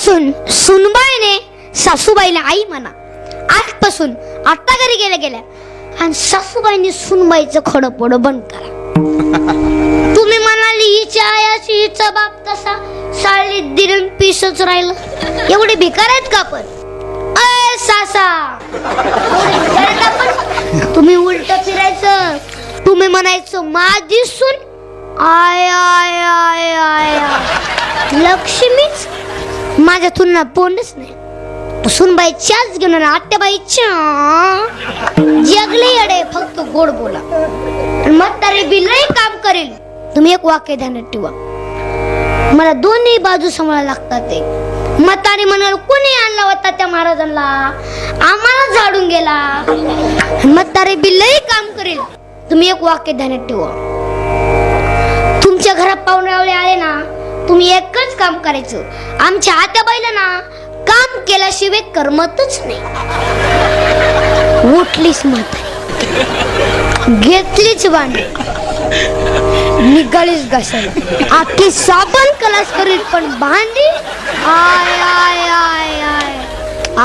आजपासून सुनबाईने सासूबाईला आई म्हणा आजपासून आता घरी गेल्या गेल्या आणि सासूबाईने सुनबाईचं खडं पडं बंद करा. तुम्ही म्हणाली हिच्या आयाची हिचा बाप तसा साळीत दिरण पिसच राहिलं. एवढे भिकार आहेत का पण? अय सासा. आपण? तुम्ही उलट फिरायचं तुम्ही म्हणायचं माझी सून. आय आय आय आय. लक्ष्मीच माझ्यातून ना पोंडच नाही. सुनबाईच्याच घेऊन आणि आत्याबाईच्या जगले अडे फक्त गोड बोला. आणि म्हातारे बिलही काम करेल. तुम्ही एक वाक्य ध्यानात ठेवा. मला दोन्ही बाजू सांभाळा लागतात ते. म्हातारे म्हणाल कोणी आणला होता त्या महाराजांना? आम्हाला झाडून गेला. मतारे म्हातारे बिलही काम करेल. तुम्ही एक वाक्य ध्यानात ठेवा. तुमच्या घरात पाहुणे आले ना तुम्ही एकच काम करायचं. आमच्या आत्याबाईला ना काम केल्याशिवाय करमतच नाही. उठलीच म्हातारी. घेतलीच भांडी निघालीच घासायला आखी साबण कलास करील पण भांडी? आय आय आय आय.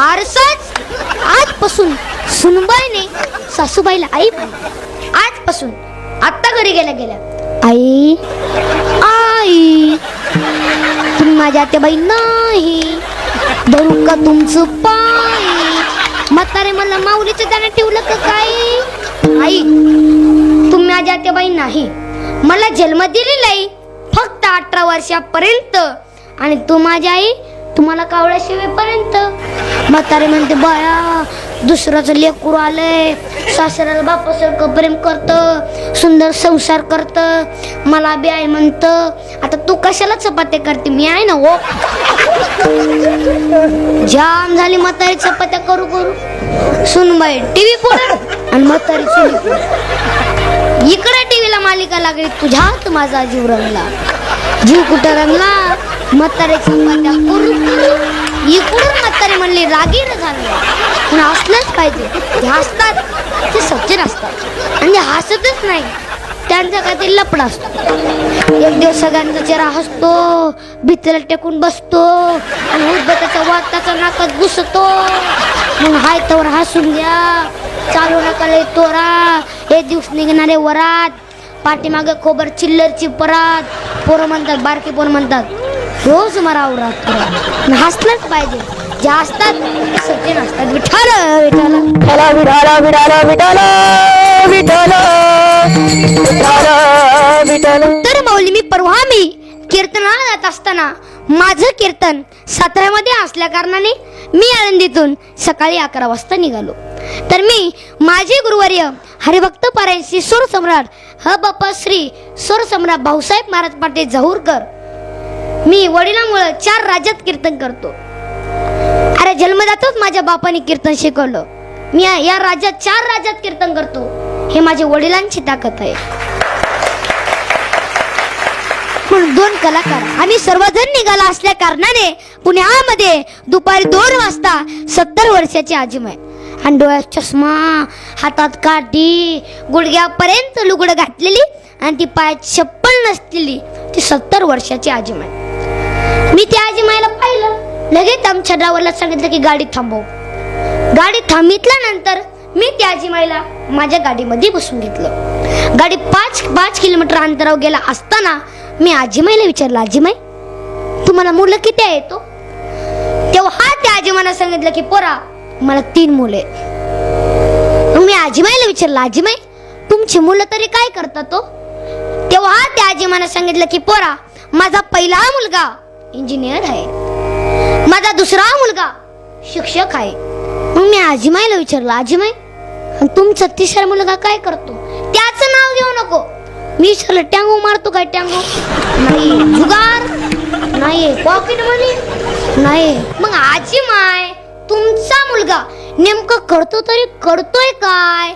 आरसाच? आजपासून सुनबाईने सासूबाईला आई आजपासून आता घरी गेल्या गेल्या. आई? नाही. तुम्ही माझ्या आत्याबाई नाही. धरू का तुमचं पाय? म्हातारे मला माऊलीचं त्याने ठेवलं का काय? आई तुम्ही माझ्या आत्याबाई नाही. मला जन्म दिलेला आहे. फक्त अठरा वर्षापर्यंत. आणि तू माझी आई तुम्हाला कावळ्या शिवेपर्यंत. म्हातारे म्हणते बाया दुसऱ्याचं लेकरू आलंय. सासऱ्याला बापासारखं प्रेम करत सुंदर संसार करत. मला बी आई म्हणत आता तू कशाला चपात्या करते? मी आहे ना हो. जाम झाली म्हातारी चपात्या करू करू. सुनबाई टीव्ही पुढे आणि म्हातारी चुली इकडे टीव्हीला मालिका लागली तुझ्यात माझा जीव रंगला. जीव कुठं रंगला? म्हातारी चपात्या करू करू. इकडून म्हातारे म्हणले रागीर झाले पण असलंच पाहिजे. ते हसतात ते सज्जन असतात. आणि हसतच नाही त्यांचा काहीतरी लपड असतो. एक दिवस सगळ्यांचा चेहरा हसतो भीतीला टेकून बसतो आणि उद्बताचा वाद त्याचा नाकात घुसतो. मग हाय तवर हसून घ्या चालू नका लय तोरा हे दिवस निघणारे वरात. पाठीमागे खोबर चिल्लरची परात. पोरं म्हणतात बारकी पोरं म्हणतात रोज मराव राहतो हसलंच पाहिजे. जे असतात ते सज्जन असतात विठाल विठाल विठाला विठाला विठाला विठाला विठाला तर मौली मी परवा मी कीर्तनाला जात असताना माझं कीर्तन साताऱ्यामध्ये असल्या कारणाने मी आळंदीतून सकाळी अकरा वाजता निघालो. तर मी माझे गुरुवर्य हरिभक्त पारायणशी सुर सम्राट ह बाप्पा श्री सुर सम्राट भाऊसाहेब महाराज पाटील जहूरकर मी वडिलांमुळे चार राज्यात कीर्तन करतो. अरे जन्मदातच माझ्या बापाने कीर्तन शिकवलं. मी या- राज्यात चार राज्यात कीर्तन करतो. हे माझ्या वडिलांची ताकद आहे. पण दोन कलाकार आम्ही सर्वजण निघाला असल्या कारणाने पुण्यामध्ये दुपारी दोन वाजता सत्तर वर्षाची आजीमाय आणि डोळ्यात चष्मा हातात काठी गुडघ्यापर्यंत लुगडं घातलेली आणि ती पायात चप्पल नसलेली ती सत्तर वर्षाची आजीमाय मी त्या आजीमाईला पाहिलं. लगेच आमच्या ड्रायव्हरला सांगितलं की गाडी थांबव. गाडी थांबितल्यानंतर मी त्या आजीमाईला माझ्या गाडीमध्ये बसून घेतलं. गाडी पाच पाच किलोमीटर अंतरावर गेला असताना मी आजीमाईला विचारलं आजीमाई तुम्हाला मुलं किती आहे तो हो? तेव्हा त्या आजीमाईला सांगितलं की पोरा मला तीन मुले मी आजीमाईला विचारलं आजीमाई तुमची मुलं तरी काय करतात तो तेव्हा त्या आजीमानं सांगितलं की पोरा माझा पहिला मुलगा इंजिनियर आहे. माझा दुसरा मुलगा शिक्षक आहे. मग मी आजीमाईला विचारलं आजीमाई आणि तुमचा तिसरा मुलगा काय करतो? त्याचं नाव घेऊ नको. मी विचारलं टँगो मारतो काय टँगो? नाही जुगार नाही पॉकेट मनी नाही. मग आजी माय तुमचा मुलगा नेमकं करतो तरी करतोय काय?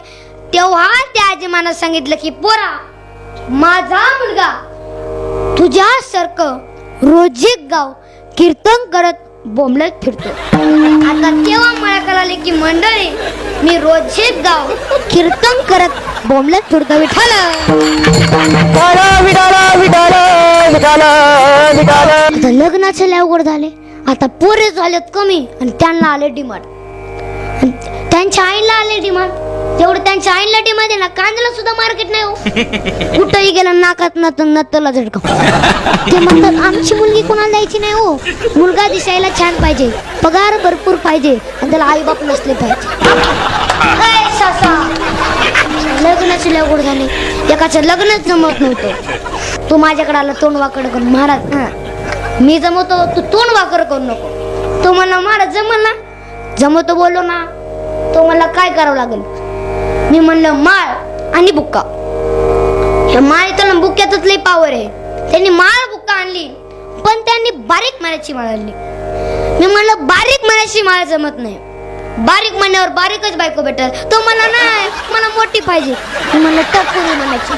तेव्हा त्या आजीमानं सांगितलं की पोरा माझा मुलगा तुझ्यासारखं रोज एक गाव कीर्तन करत बोंबलत फिरतो. आता तेव्हा मला कळाले की मंडळी मी रोज एक गाव कीर्तन करत बोंबलत फिरतो विठाल आता लग्नाचे अवघड झाले. आता पोरे झालेत कमी आणि त्यांना आले डिमांड त्यांच्या आईला आले डिमांड तेवढं त्यांच्या डिमांड आहे ना कांद्याला सुद्धा मार्केट नाही हो. कुठंही गेलं नाकात नत नत्तला झटका. ते म्हणतात आमची मुलगी कोणाला द्यायची नाही हो. मुलगा दिसायला छान पाहिजे पगार भरपूर पाहिजे आणि त्याला आई बाप नसले पाहिजे. लग्नाची लगोड झाली. एकाचं लग्नच जमत नव्हतं. तू माझ्याकडे आला तोंड वाकड करून. महाराज. मी जमवतो तू तोंड वाकड करू नको. तो म्हणला महाराज जमल ना. जमवतो बोललो ना. तो मला काय करावं लागेल? मी म्हणलं माळ आणि बुक्का. या माळीतला बुक्क्यातच लई पावर आहे. त्यांनी माळ बुक्का आणली पण त्यांनी बारीक माळ्याची माळ आणली. मी म्हणलं बारीक माळ्याची माळ जमत नाही. बारीक म्हणण्यावर बारीकच बायको भेटल. तो मला नाही मला मोठी पाहिजे. मी म्हणलं टपुरी म्हणायची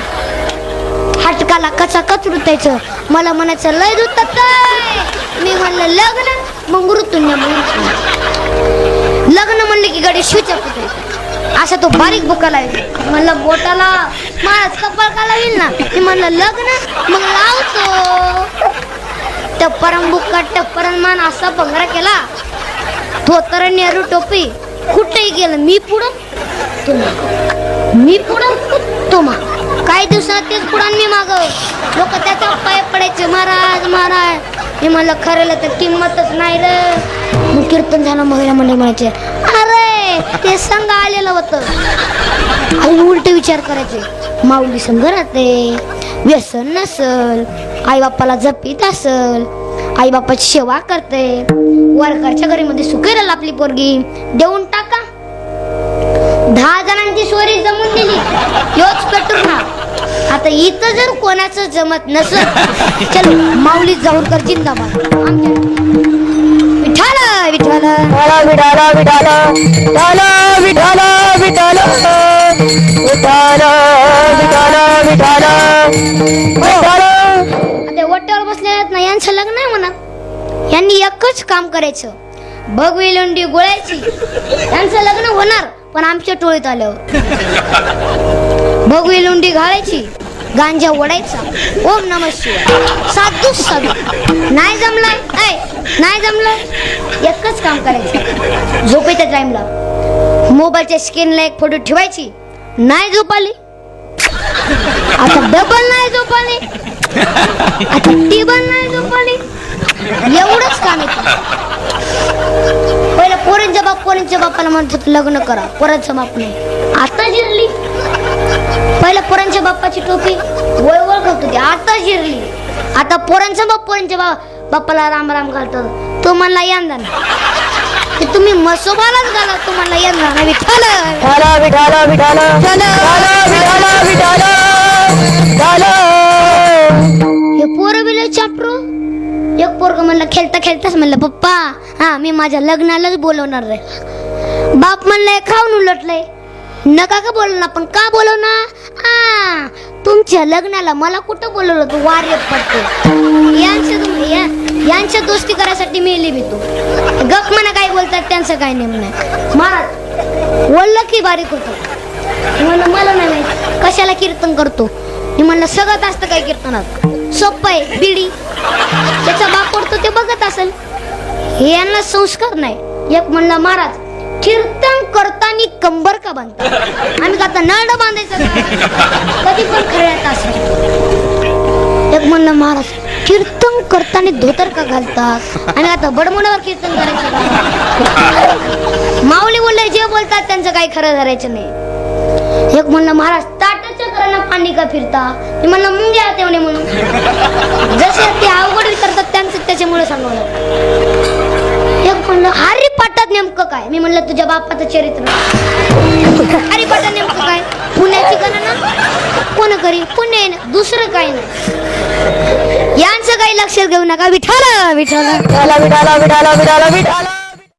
हटकाला कचा कच रुतायचं. मला म्हणायचं लय दुतात मी म्हणलं लग्न? मग ऋतून्य लग्न म्हणलं की गडे शिवच्या पुतळी असा तो बारीक बुका लावेल म्हणलं बोटाला माळच कपाळ का लावेल ना? मी म्हणलं लग्न? मग लावतो. टप्परन बुक्का टप्परन मान असा भंगरा केला. धोतर नेहरू टोपी कुठेही गेलं. मी पुढं? तो मी पुढं? तो माग. काही दिवसात तेच पुढं मी माग. लोक त्याचा पाय पडायचे महाराज महाराज. मी म्हणलं खरेलं तर किंमतच नाही रे. मग कीर्तन झालं महिला मंडळ म्हणायचे ते संघ आलेलं होतं. आई उलट विचार करायचे. माऊली संघ राहते व्यसन नसल आई बापाला जपीत असल आई बापाची सेवा करते. वारकरच्या घरी मध्ये सुखेल आपली पोरगी. देऊन टाका. दहा जणांची सोरी जमून दिली. योच पेटून ना आता इथं जर कोणाचं जमत नसल चल माऊली जाऊरकर जिंदाबाद. आमच्या विठाला विठाला विठाला विठाला विठाला विठाला विठाला विठाला विठाला विठाला आता वट्यावर बसले आहेत ना यांचं लग्न आहे म्हणा. यांनी एकच काम करायचं. भगवी लोंडी गोळायची. यांचं लग्न होणार पण आमच्या टोळीत आल्यावर. भगवी लोंडी घालायची. गांजा ओढायचा ओम नम शिवाय. साधू साधू नाही जमलाय ऐ नाही जमलं? एकच काम करायचं. झोपेच्या टाइमला मोबाईलच्या स्क्रीनला एक फोटो ठेवायची. नाही झोपाली. आता डबल नाही झोपाली. आता टेबल नाही झोपाली. एवढंच काम येतं पहिलं पोरींच्या बाप पोरींच्या बापाला म्हणत लग्न करा. पोरांचा बाप नाही. आता जिरली. पहिलं पोरांच्या बाप्पाची टोपी वय वळ घालत होती. आता जिरली आता पोरांच्या बाप पोरांच्या बा बाप्पाला राम राम घालतात तो म्हणला यंदा ते तुम्ही मसोबालाच घाला तुम्हाला यंदा ना विठाला हे पोरं बिल चापरू. एक पोरग म्हणलं खेळता खेळताच म्हणलं पप्पा हा मी माझ्या लग्नालाच बोलवणार रे बाप म्हणलंय खाऊन उलटलंय. नका का बोलवणार पण का बोला ना? आ तुमच्या लग्नाला मला कुठं बोलवलं तू? वारे पडतो. यांच्या तुम- या- यांच्या दोस्ती करायसाठी मेली मी तू. गप म्हणा काय बोलतात त्यांचं काय नेम नाही महाराज बोललं की बारीक होतं. म्हणलं मला नाही माहीत कशाला कीर्तन करतो. मी म्हणलं सगळं असतं काय कीर्तनात? सोपं आहे बिडी. त्याचा बाप पडतो ते बघत असेल. हे यांना संस्कार नाही. एक म्हणलं महाराज कीर्तन करताना कंबर का बांधता आम्ही का आता नळ बांधायचं कधी पण खऱ्यात असेल एक म्हणलं महाराज कीर्तन करताना धोतर का घालतात आणि आता बडमुडावर कीर्तन करायचं माऊली बोलले जे बोलतात त्यांचं काही खरं धरायचं नाही. एक म्हणलं महाराज ताटाच्या करांना पाणी का फिरता? मी म्हणलं मुंग्या तेवढे म्हणून. जसे ते अवघड विचारतात त्यांचं त्याच्यामुळे सांगावं लागतं एक म्हणलं हरी पाठात नेमकं काय? मी म्हणलं तुझ्या बापाचं चरित्र. हरी पाठात नेमकं काय? पुण्याची गणना कोण करी? पुणे ना? दुसरं काय नाही. यांचं काही लक्षात घेऊ नका. विठाला विठाला विठाला विठाला विठाला विठाला विठाला